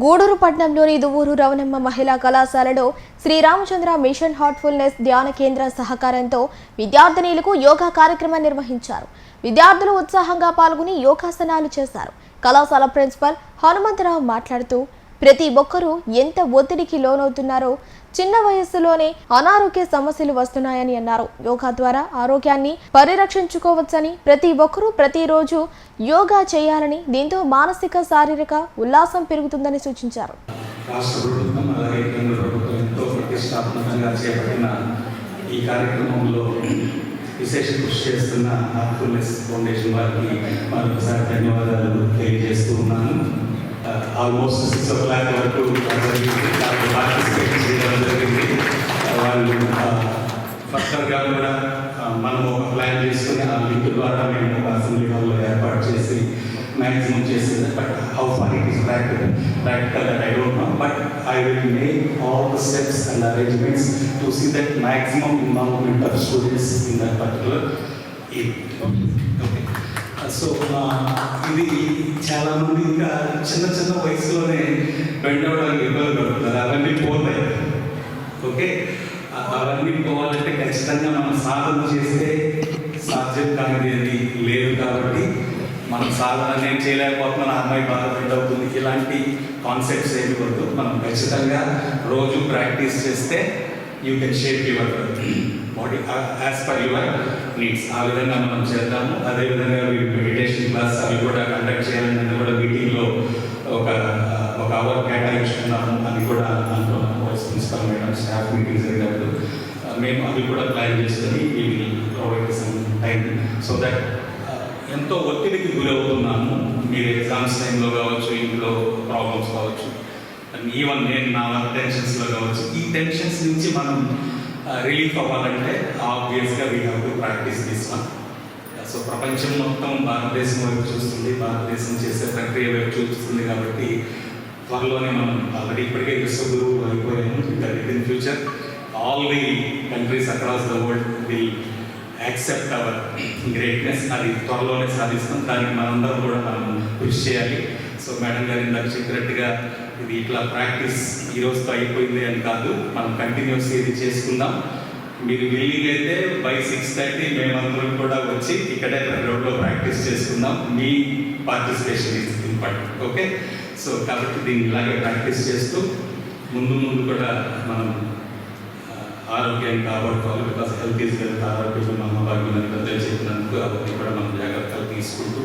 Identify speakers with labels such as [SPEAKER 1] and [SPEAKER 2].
[SPEAKER 1] గూడూరు పట్టణంలోని దువ్వూరు రవణమ్మ మహిళా కళాశాలలో శ్రీరామచంద్ర మిషన్ హార్ట్ఫుల్నెస్ ధ్యాన కేంద్ర సహకారంతో విద్యార్థినీలకు యోగా కార్యక్రమం నిర్వహించారు. విద్యార్థులు ఉత్సాహంగా పాల్గొని యోగాసనాలు చేశారు. కళాశాల ప్రిన్సిపల్ హనుమంతరావు మాట్లాడుతూ ప్రతి ఒక్కరూ ఎంత ఒత్తిడికి లోనవుతున్నారో చిన్న వయస్సులోనే అనారోగ్య సమస్యలు వస్తున్నాయని అన్నారు. యోగా ద్వారా ఆరోగ్యాన్ని పరిరక్షించుకోవచ్చని ప్రతి ఒక్కరూ ప్రతిరోజు యోగా చేయాలని దీంతో మానసిక శారీరక ఉల్లాసం పెరుగుతుందని సూచించారు.
[SPEAKER 2] ఈ కార్యక్రమంలో విశేష కృషి చేస్తున్న హార్ట్ఫుల్నెస్ ఫౌండేషన్ వారికి మరొకసారి ధన్యవాదాలు తెలియజేస్తూ ఉన్నాను. ఆల్మోస్ట్ సిక్స్ ఓ క్లాక్ వరకు వాళ్ళు ఫర్దర్గా కూడా ఆ, మనం ఒక ప్లాన్ చేసుకుని ఆ లింక్ ద్వారా మేము ఒక అసెంబ్లీ హాల్లో ఏర్పాటు చేసి మ్యాక్సిమం చేసింది. But how far it is practical practical that I don't know but I will make all the steps and arrangements to see that maximum involvement of students in that particular so ఇది చాలా మంది ఇంకా చిన్న చిన్న వయసులోనే bend అవ్వడానికి ఇబ్బంది పడుతున్నారు. అవన్నీ పోతాయి. ఓకే అవన్నీ పోవాలంటే ఖచ్చితంగా మనం సాధన చేస్తే సాధ్యం కానిది అది లేదు కాబట్టి మనం సాధన నేను చేయలేకపోతున్నాను అమ్మాయి బాధపడి అవుతుంది. ఇలాంటి కాన్సెప్ట్స్ ఏమి వద్దు. మనం ఖచ్చితంగా రోజు ప్రాక్టీస్ చేస్తే you can shape your body as per your needs ఆ విధంగా మనం చేద్దాము. అదేవిధంగా మెడిటేషన్ క్లాస్ అవి కూడా కండక్ట్ చేయాలని కూడా మీటింగ్లో అవర్ అని కూడా అనుకున్నాము vice principal madam staff meetings జరిగినప్పుడు మేము అవి కూడా ప్లాన్ చేసుకొని ఈ provide some time so that ఎంతో ఒత్తిడికి గురవుతున్నాము. మీరు ఎగ్జామ్స్ టైంలో కావచ్చు ఇంట్లో ప్రాబ్లమ్స్ కావచ్చు ఈవెన్ నేను నా వర్క్ టెన్షన్స్లో కావచ్చు ఈ టెన్షన్స్ నుంచి మనం రిలీఫ్ అవ్వాలంటే ఆబ్వియస్గా we have to practice this one so ప్రపంచం మొత్తం భారతదేశం వైపు చూస్తుంది భారతదేశం చేసే ప్రక్రియ వైపు చూస్తుంది కాబట్టి త్వరలోనే మనం ఆల్రెడీ ఇప్పటికే విశ్వగురు అయిపోయాము. ఇంకా in future all the countries across the world will accept our greatness అది త్వరలోనే సాధిస్తాం. దానికి మనందరం కూడా మనం కృషి చేయాలి. సో మేడం గారు ఇందాక చెప్పినట్టుగా ఇది ఇట్లా ప్రాక్టీస్ ఈ రోజుతో అయిపోయింది అని కాదు. మనం కంటిన్యూస్ ఇది చేసుకుందాం. మీరు బిల్డింగ్ అయితే బై సిక్స్ థర్టీ మేమందరం కూడా వచ్చి ఇక్కడే రోడ్లో ప్రాక్టీస్ చేసుకుందాం. మీ పార్టిసిపేషన్ ఇస్తుంది ఇంపార్టెంట్ ఓకే సో కాబట్టి దీన్ని ఇలాగే ప్రాక్టీస్ చేస్తూ ముందు ముందు కూడా మనం ఆరోగ్యం ఆరోగ్యాన్ని కాపాడుకోవాలి బికాస్ హెల్త్ ఈజ్ హెల్త్ ఆరోగ్యం మన భాగ్యం అని పెద్దలు చెప్పినందుకు అవన్నీ కూడా మనం జాగ్రత్తలు తీసుకుంటూ